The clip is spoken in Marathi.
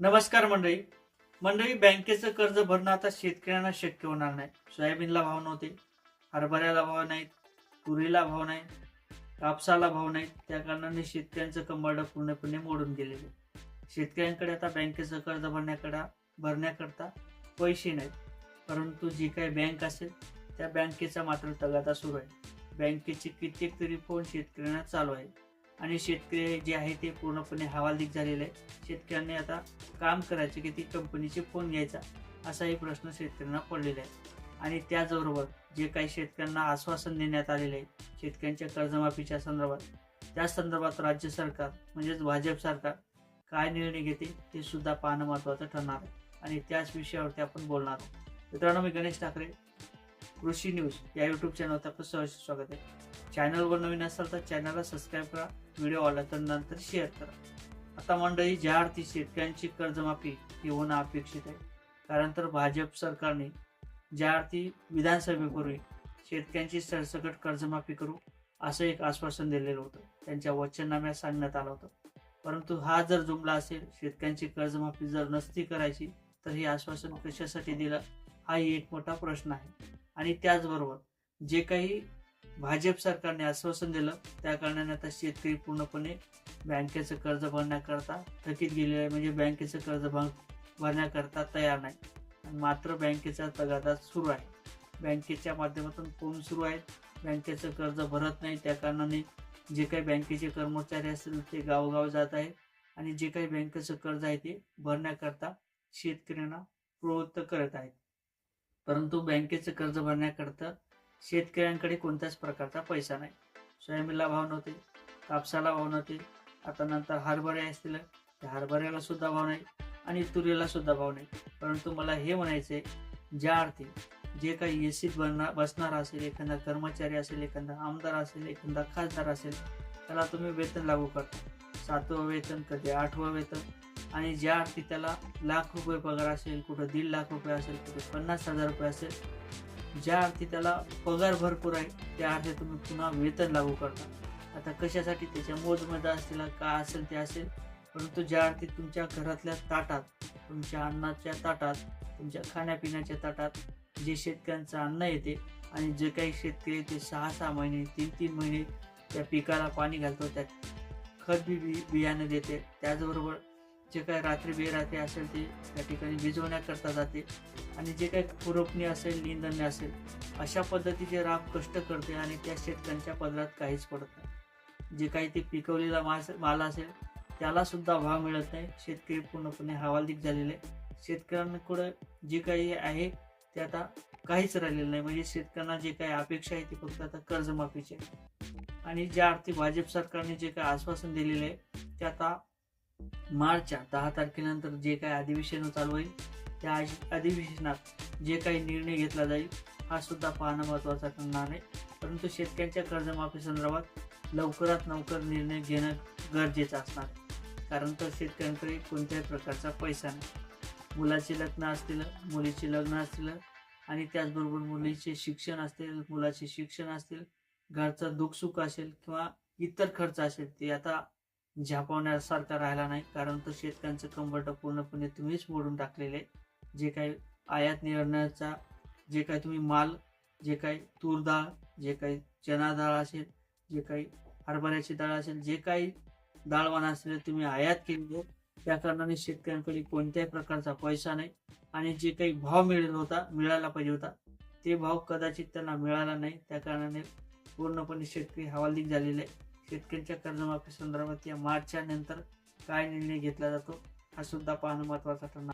नमस्कार मंडळी. मंडळी बँकेचं कर्ज भरणं आता शेतकऱ्यांना शक्य होणार नाही. सोयाबीनला भाव नव्हते हरभऱ्याला भाव नाहीत तुरीला भाव नाही कापसाला भाव नाहीत. त्या कारणाने शेतकऱ्यांचं कंबाड पूर्णपणे मोडून गेलेले शेतकऱ्यांकडे आता बँकेचं कर्ज भरण्याकडे भरण्याकरता पैसे नाहीत. परंतु जी काही बँक असेल त्या बँकेचा मात्र तगादा सुरू आहे. बँकेचे कित्येक तरी फोन शेतकऱ्यांना चालू आहे आणि शेतकरी जे आहे ते पूर्णपणे हवालदिक झालेले आहे शेतकऱ्यांनी आता काम करायचे की ती कंपनीचे फोन घ्यायचा असाही प्रश्न शेतकऱ्यांना पडलेला आहे. आणि त्याचबरोबर जे काही शेतकऱ्यांना आश्वासन देण्यात आलेले आहे शेतकऱ्यांच्या कर्जमाफीच्या संदर्भात त्या संदर्भात राज्य सरकार म्हणजेच भाजप सरकार काय निर्णय घेते ते सुद्धा पाहणं महत्त्वाचं ठरणार आहे. आणि त्याच विषयावरती आपण बोलणार आहोत. मित्रांनो मी गणेश ठाकरे कृषी न्यूज या यूट्यूब चॅनलवर आपलं सहर्ष स्वागत आहे. चॅनलवर नवीन असाल तर चॅनलला सबस्क्राईब करा. व्हिडिओ आवडला तर नंतर शेअर करा. आता मंडळी ज्या अर्थी शेतकऱ्यांची कर्जमाफी ही होणं अपेक्षित आहे. कारण तर भाजप सरकारने ज्या अर्थी विधानसभेपूर्वी शेतकऱ्यांची सरसकट कर्जमाफी करू असं एक आश्वासन दिलेलं होतं. त्यांच्या वचननाम्यात सांगण्यात आलं होतं. परंतु हा जर जुमला असेल शेतकऱ्यांची कर्जमाफी जर नसती करायची तर हे आश्वासन कशासाठी दिलं? हाही एक मोठा प्रश्न आहे. आणि त्याचबरोबर जे काही भाजप सरकारने आश्वासन दिलं. त्या कारणाने आता शेतकरी पूर्णपणे बँकेचं कर्ज भरण्याकरता थकीत गेले म्हणजे बँकेचं कर्ज भर भरण्याकरता तयार नाही. मात्र बँकेचा तगादा सुरू आहे. बँकेच्या माध्यमातून फोन सुरू आहेत. बँकेचं कर्ज भरत नाही. त्या कारणाने जे काही बँकेचे कर्मचारी असतील ते गावोगाव जात आहेत. आणि जे काही बँकेचं कर्ज आहे ते भरण्याकरता शेतकऱ्यांना प्रवृत्त करत आहेत. परंतु बँकेचं कर्ज भरण्याकरता शेतकऱ्यांकडे कोणत्याच प्रकारचा पैसा नाही. सोयाबीनला भाव नव्हते कापसाला भाव नव्हते. आता नंतर हरभरे असतील त्या हरभऱ्याला सुद्धा भाव नाही आणि तुरीला सुद्धा भाव नाही. परंतु मला हे म्हणायचं आहे ज्या अर्थी जे काही एसीत बनणार बसणार असेल एखादा कर्मचारी असेल एखादा आमदार असेल एखादा खासदार असेल त्याला तुम्ही वेतन लागू करता. सातवं वेतन कधी आठवं वेतन आणि ज्या अर्थी त्याला लाख रुपये पगार असेल कुठं दीड लाख रुपये असेल कुठे पन्नास हजार रुपये असेल ज्या अर्थी त्याला पगार भरपूर आहे त्या अर्थी तुम्ही पुन्हा वेतन लागू करता. आता कशासाठी त्याच्या मोजमध्ये असतील का असेल ते असेल परंतु ज्या अर्थी तुमच्या घरातल्या ताटात तुमच्या अन्नाच्या ताटात तुमच्या खाण्यापिण्याच्या ताटात जे शेतकऱ्यांचं अन्न येते आणि जे काही शेतकरी ते सहा सहा महिने तीन तीन महिने त्या पिकाला पाणी घालतो त्यात खत बी बी बियाणं देते. त्याचबरोबर जे काही रात्री बेरात्री असेल ते त्या ठिकाणी भिजवण्याकरता जाते. आणि जे काही खुरपणी असेल निंदणे असेल अशा पद्धतीचे राब कष्ट करते आणि त्या शेतकऱ्यांच्या पदरात काहीच पडत नाही. जे काही ते पिकवलेला मास माल असेल त्याला सुद्धा भाव मिळत नाही. शेतकरी पूर्णपणे हवालदिक झालेले आहे. शेतकऱ्यांकडे जे काही आहे ते आता काहीच राहिलेलं नाही. म्हणजे शेतकऱ्यांना जे काही अपेक्षा आहे ती फक्त आता कर्जमाफीची आहे आणि ज्या अर्थी भाजप सरकारने जे काही आश्वासन दिलेले आहे ते आता मार्चच्या दहा तारखेनंतर जे काही अधिवेशन चालू होईल त्या अधिवेशनात जे काही निर्णय घेतला जाईल हा सुद्धा पाहणं महत्त्वाचा ठरणार आहे. परंतु शेतकऱ्यांच्या कर्जमाफी संदर्भात लवकरात लवकर निर्णय घेणं गरजेचं असणार कारण तर शेतकऱ्यांकडे कोणत्याही प्रकारचा पैसा नाही. मुलाचे लग्न असतील मुलीचे लग्न असतील आणि त्याचबरोबर मुलीचे शिक्षण असतील मुलाचे शिक्षण असतील घरचं दुःखसुख असेल किंवा इतर खर्च असेल ते आता झापवण्यासारखा राहिला नाही. कारण तर शेतकऱ्यांचं कंबरट पूर्णपणे तुम्हीच मोडून टाकलेले जे काही आयात निर्णयाचा जे काही तुम्ही माल जे काही तूर डाळ जे काही चना डाळ असेल जे काही हरभऱ्याची डाळ असेल जे काही डाळवाण असेल तुम्ही आयात केली आहे त्या कारणाने शेतकऱ्यांकडे कोणत्याही प्रकारचा पैसा नाही आणि जे काही भाव मिळेल होता मिळायला पाहिजे होता ते भाव कदाचित त्यांना मिळाला नाही. त्या कारणाने पूर्णपणे शेतकरी हवालदिक झालेले आहे शेतकऱ्यांच्या कर्जमाफी संदर्भात या मार्चच्या नंतर काय निर्णय घेतला जातो हा सुद्धा पाहणं महत्त्वाचा ठरणार